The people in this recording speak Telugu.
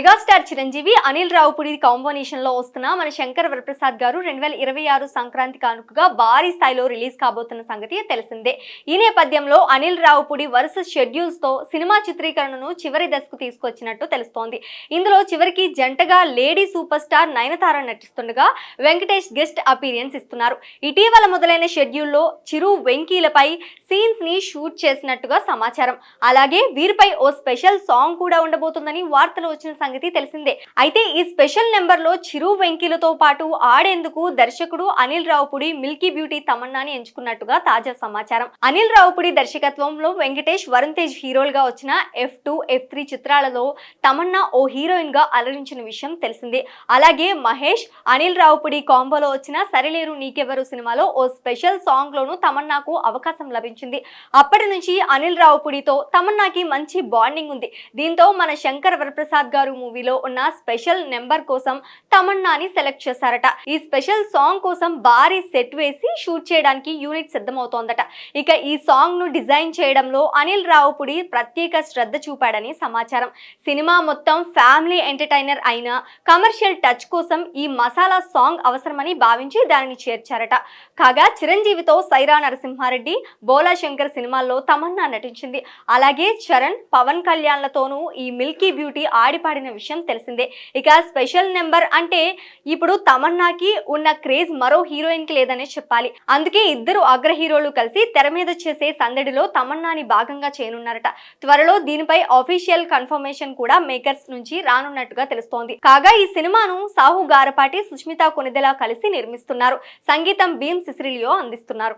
మెగాస్టార్ చిరంజీవి అనిల్ రావుపుడి కాంబినేషన్లో వస్తున్న మన శంకర్ వరప్రసాద్ గారు రెండు వేల ఇరవై ఆరు సంక్రాంతి కానుకగా భారీ స్థాయిలో రిలీజ్ కాబోతున్న సంగతి తెలిసిందే. ఈ నేపథ్యంలో అనిల్ రావుపుడి వరుస షెడ్యూల్స్తో సినిమా చిత్రీకరణను చివరి దశకు తీసుకొచ్చినట్టు తెలుస్తోంది. ఇందులో చివరికి జంటగా లేడీ సూపర్ స్టార్ నయనతార నటిస్తుండగా వెంకటేష్ గెస్ట్ అపీరియన్స్ ఇస్తున్నారు. ఇటీవల మొదలైన షెడ్యూల్లో చిరు వెంకీలపై సీన్స్ని షూట్ చేసినట్టుగా సమాచారం. అలాగే వీరిపై ఓ స్పెషల్ సాంగ్ కూడా ఉండబోతుందని వార్తలు వచ్చిన సంగతి తెలిసిందే. అయితే ఈ స్పెషల్ నెంబర్లో చిరు వెంకీలతో పాటు ఆడేందుకు దర్శకుడు అనిల్ రావుపుడి మిల్కీ బ్యూటీ తమన్నాని ఎంచుకున్నట్టుగా తాజా సమాచారం. అనిల్ రావుపుడి దర్శకత్వంలో వెంకటేష్ వరుణ్ తేజ్ హీరోలుగా వచ్చిన ఎఫ్ టూ ఎఫ్ త్రీ చిత్రాలలో తమన్నా ఓ హీరోయిన్గా అలరించిన విషయం తెలిసిందే. అలాగే మహేష్ అనిల్ రావుపుడి కాంబోలో వచ్చిన సరిలేరు నీకెవరు సినిమాలో ఓ స్పెషల్ సాంగ్ లోను తమన్నాకు అవకాశం లభించింది. అప్పటి నుంచి అనిల్ రావుపుడితో తమన్నాకి మంచి బాండింగ్ ఉంది. దీంతో మన శంకర్ వరప్రసాద్ గారు మూవీలో ఉన్న స్పెషల్ నెంబర్ కోసం తమన్నాని సెలెక్ట్ చేశారట. ఈ స్పెషల్ సాంగ్ కోసం భారీ సెట్ వేసి షూట్ చేయడానికి యూనిట్ సిద్ధమవుతోందట. ఇక ఈ సాంగ్ను డిజైన్ చేయడంలో అనిల్ రావుపుడి ప్రత్యేక శ్రద్ధ చూపాడని సమాచారం. సినిమా మొత్తం ఫ్యామిలీ ఎంటర్టైనర్ అయిన కమర్షియల్ టచ్ కోసం ఈ మసాలా సాంగ్ అవసరమని భావించి దానిని చేర్చారట. కాగా చిరంజీవితో సైరా నరసింహారెడ్డి బోలా శంకర్ సినిమాల్లో తమన్నా నటించింది. అలాగే చరణ్ పవన్ కళ్యాణ్లతోనూ ఈ మిల్కీ బ్యూటీ ఆడిపాడిన విషయం తెలిసిందే. ఇక స్పెషల్ నెంబర్ అంటే ఇప్పుడు తమన్నాకి ఉన్న క్రేజ్ మరో హీరోయిన్కి లేదనే చెప్పాలి. అందుకే ఇద్దరు అగ్ర హీరోలు కలిసి తెర మీద చేసే సందడిలో తమన్నాని భాగంగా చేయనున్నారట. త్వరలో దీనిపై అఫీషియల్ కన్ఫర్మేషన్ కూడా మేకర్స్ నుంచి రానున్నట్టుగా తెలుస్తోంది. కాగా ఈ సినిమాను సాహు గారపాటి సుష్మిత కొనిదెల కలిసి నిర్మిస్తున్నారు. సంగీతం భీమ్ సిసిరిలియో అందిస్తున్నారు.